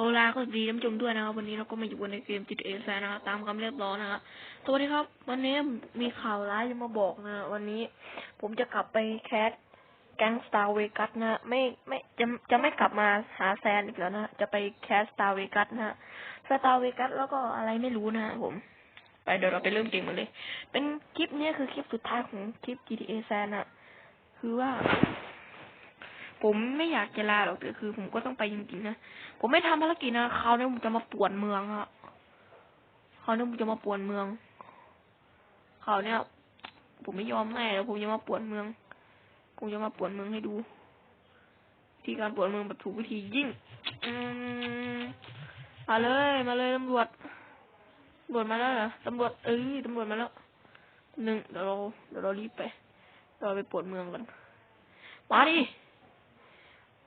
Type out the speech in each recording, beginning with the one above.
เอาลาก็ดีท่านผู้ชมด้วยนะครับ วันนี้เราก็มาอยู่กันในเกม GTA แซนะครับตามคำเรียกร้องนะครับสวัสดีครับ วันนี้มีข่าวร้ายจะมาบอกนะ วันนี้ ผมจะกลับไปแคสแก๊งสตาร์เวกัสนะไม่ไม่จะจะไม่กลับมาหาแซนอีกแล้วนะจะไปแคสสตาร์เวกัสนะสตาร์เวกัสแล้วก็อะไรไม่รู้นะผม ไปเดี๋ยวเราไปเริ่มเกมกันเลย เป็นคลิปนี้คือคลิปสุดท้ายของคลิป GTA แซนอะคือว่า ผมไม่อยากจะลาหรอกแต่คือ ผมก็ต้องไปจริงๆนะผมไม่ทำภารกิจนะคราวนี้ผมจะมาป่วนเมืองอะคราวนี้ผมจะมาป่วนเมืองคราเนี้ยผมไม่ยอมแน่แล้วผมจะมาป่วนเมืองผมจะมาป่วนเมืองให้ดูวิธีการป่วนเมืองแบบถูกวิธียิ่งอมาเลยมาเลยตำรวจตำรวจมาแล้วเหรอตำรวจเอ้ยตำรวจมาแล้วหนึ่งเดี๋ยวเราเดี๋ยวเรารีบไปเราไปปวนเมืองกันมาดิ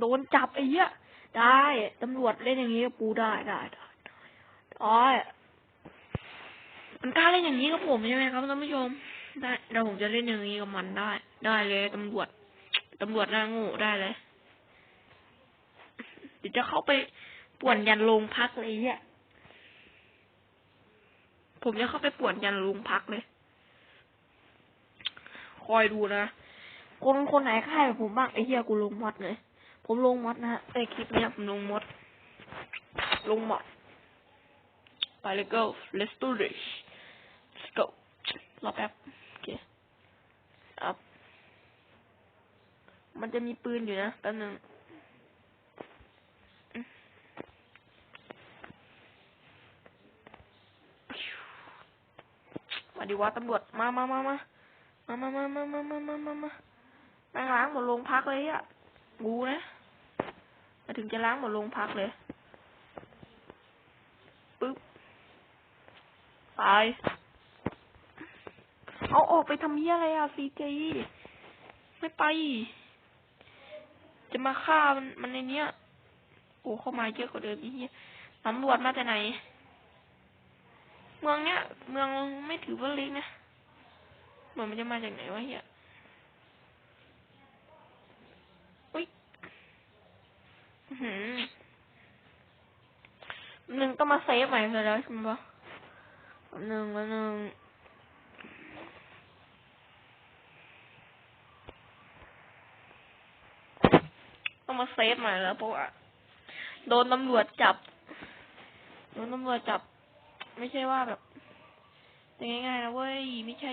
โดนจับไอ้เหี้ยได้ตำรวจเล่นอย่างนี้กับกูได้ได้ได้อ๋อมันกล้าเล่นอย่างนี้กับผมใช่ไหมครับท่านผู้ชม ได้เดี๋ยวผมจะเล่นอย่างนี้กับมันได้ ได้เลยตำรวจตำรวจหน้าโง่ได้เลยเดี๋ยวจะเข้าไปป่วนยันโรงพักเลยไอ้เหี้ยผมจะเข้าไปป่วนยันโรงพักเลย คอยดูนะ คนคนไหนค่ายกับผมบ้างไอ้เหี้ยกูลงมอดเลย ผมลงมอดนะฮะไอคลิปเนี้ยผมลงมอดลงมอดไปเลย go let's do this let's go รอแป๊บโอเคอัพมันจะมีปืนอยู่นะแป๊บนึงมาดีว่าตำรวจมามามามามามามามามามามามามานั่งล้างหมดโรงพักเลยอะกูนะ มาถึงจะล้างหมดโรงพักเลย ปึ๊บ ไป เอาออกไปทำเหี้ยอะไรอะซีเจไม่ไป จะมาฆ่ามันมันในเนี้ย โอ้เข้ามาเยอะกว่าเดิมอีเหี้ยตำรวจมาแต่ไหน เมืองเนี้ย เมืองไม่ถือว่าเล็กนะ เหมือนมันจะมาจากไหนวะเหี้ยอื้อ หนึ่งต้องมาเซฟใหม่เลยแล้วใช่ไหมปะหนึ่งหนึ่งต้องมาเซฟใหม่แล้วเพราะว่าโดนตำรวจจับ โดนตำรวจจับ ไม่ใช่ว่าแบบง่ายๆนะเว้ยไม่ใช่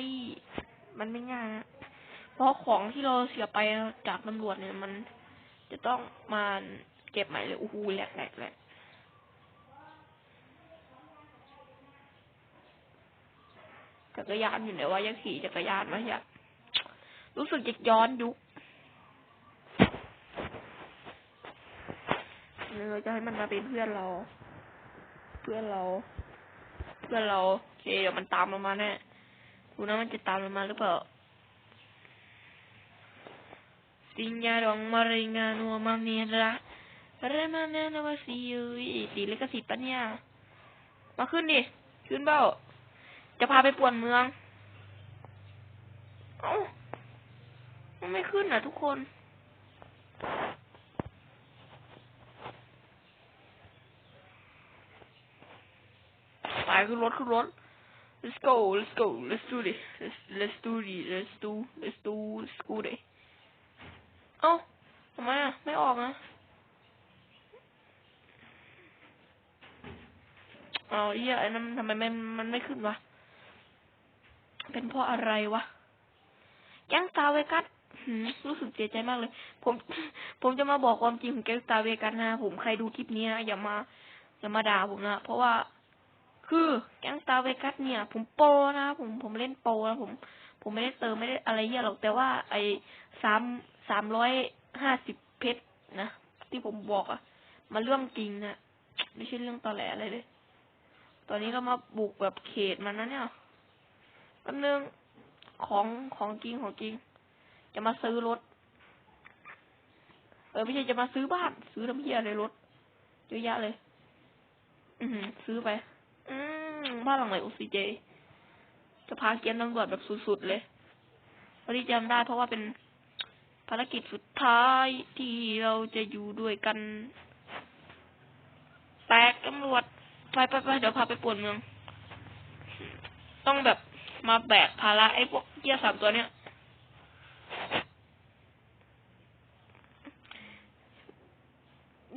มันไม่ง่ายนะเพราะของที่เราเสียไปจากตำรวจเนี่ยมันจะต้องมา เก็บใหม่เลยโอ้โหแหลกแหลกแหลกจักรยานอยู่ไหนวะยังขี่จักรยานวะเนี่ยรู้สึกจะย้อนยุคเราจะให้มันมาเป็นเพื่อนเรา เพื่อนเรา เพื่อนเราโอเคเดี๋ยวมันตามเรามาแน่ดูนะมันจะตามเรามาหรือเปล่าสิญญาดองมาริงานวามีรัก เรมานานะวาซีอุยสีลิขสิทปะเนี่ย มาขึ้นดิ ขึ้นเบ้า จะพาไปป่วนเมือง เอ้าไม่ขึ้นอะทุกคน ไปขึ้นรถขึ้นรถ let's go let's go let's do this let's let's do this let's do let's do let's do this เอ้าทำไมอะ ไม่ออกนะ เอาเหี้ยไอ้นั่นทำไมมันมันไม่ขึ้นวะ เป็นเพราะอะไรวะแก๊งตาเวกัสรู้สึกเสียใจมากเลย ผม ผมจะมาบอกความจริงของแก๊งตาเวกัสนะ ผมใครดูคลิปนี้นะอย่ามา อย่ามาด่าผมนะ เพราะว่า คือแก๊งตาเวกัสเนี่ย ผมโปรนะครับผม ผมเล่นโปรนะผม ผมไม่ได้เติมไม่ได้อะไรเยอะหรอก แต่ว่าไอ้สาม สามร้อยห้าสิบเพชรนะ ที่ผมบอกอะมาเรื่องจริงนะ ไม่ใช่เรื่องตอแหลอะไรเลย ตอนนี้ก็มาบุกแบบเขตมันนะเนี่ยแป๊บนึงของของจริงของจริง จะมาซื้อรถ เออไม่ใช่จะมาซื้อบ้าน ซื้อน้ำเฮียอะไรรถเยอะแยะเลยอือหือซื้อไป อืมบ้านหลังไหนโอซีเจ จะพาเกียนตำรวจแบบสุดๆเลยวันนี้จำได้เพราะว่าเป็นภารกิจสุดท้ายที่เราจะอยู่ด้วยกัน แตกตำรวจ ไปไปไปเดี๋ยวพาไปป่วนเมือง ต้องแบบมาแบกภาระไอ้พวกเกียสามตัวเนี้ย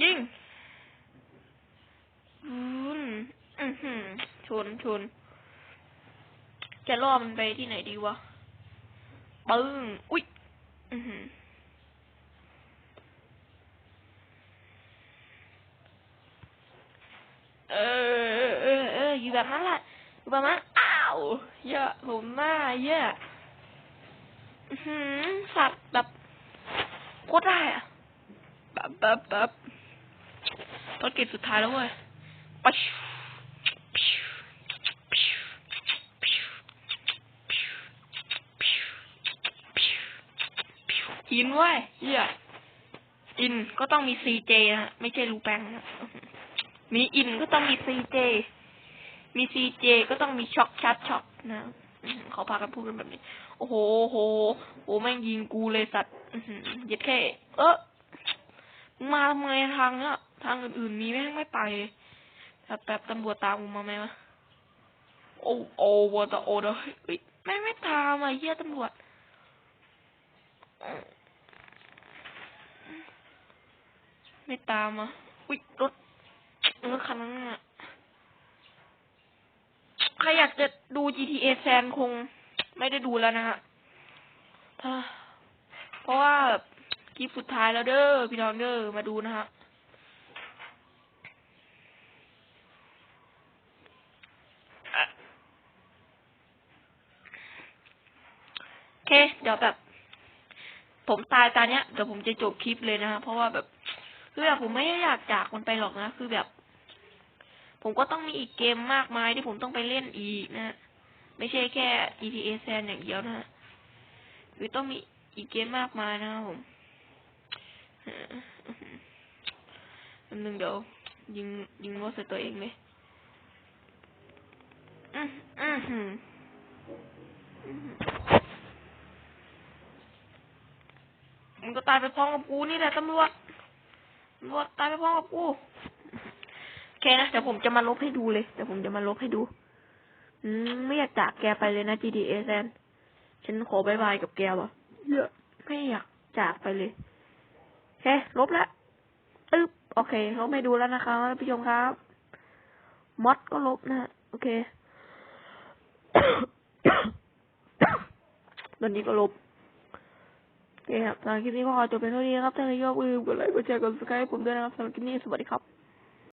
ยิงอืมอือหือชนชน จะล่อมันไปที่ไหนดีวะปึ้ง อุ๊ย อือหือ เออเออเอออยู่แบบนั้นแหละอยู่แบบนั้นอ้าวเยอะผมหน้าเยอะอือหือสัตว์แบบโคตรได้อะแบบแบบแบบภารกิจสุดท้ายแล้วเว้ยไปอินเว้ยเหี้ยอินก็ต้องมีซีเจนะไม่ใช่รูแปงนะ มีอินก็ต้องมีซีเจ มีซีเจก็ต้องมีช็อกชัดช็อกนะเขาพากันพูดกันแบบนี้ โอ้โหโอ้โหโอ้แม่งยิงกูเลยสัตว์เย็ดแค่ เออมึงมาทำไมทางเนี้ยทางอื่นๆมีแม่งไม่ไปแบบแบบตำรวจตามกูมาไหมวะโอ้โอ้วอตโอเดอเฮ้ยแม่งไม่ตามอะเหี้ยตำรวจไม่ตามอะอุ้ยรถ รถคันนั้นอะใครอยากจะดู GTA แซนคงไม่ได้ดูแล้วนะฮะเพราะว่าคลิปสุดท้ายแล้วเด้อพี่น้องเด้อมาดูนะฮะโอเค เดี๋ยวแบบ ผมตายตอนเนี้ยเดี๋ยวผมจะจบคลิปเลยนะฮะเพราะว่าแบบคือแบบผมไม่ได้อยากจากมันไปหรอกนะ คือแบบ ผมก็ต้องมีอีกเกมมากมายที่ผมต้องไปเล่นอีกนะไม่ใช่แค่ GTA San อย่างเดียวนะคือต้องมีอีกเกมมากมายนะครับผมอันหนึ่งเดี๋ยวยิงยิงรถใส่ตัวเองเลยอืมอืมมอืมมันก็ตายไปพร้อมกับกูนี่แหละตำรวจตำรวจตายไปพร้อมกับกู เคนะเดี๋ยวผมจะมาลบให้ดูเลยเดี๋ยวผมจะมาลบให้ดู อืมไม่อยากจากแกไปเลยนะ GTA แซนฉันขอบายบายกับแกว่ะเยอะไม่อยากจากไปเลยเคลบละอึ๊บโอเคลบให้ดูแล้วนะคะท่านผู้ชมครับมอดก็ลบนะฮะโอเคตอนนี้ก็ลบโอเคครับสำหรับคลิปนี้ก็ขอจบเป็นเท่านี้นะครับถ้าใครชอบอย่าลืมกดไลค์กดแชร์กด subscribe ให้ผมด้วยนะครับสำหรับคลิปนี้สวัสดีครับ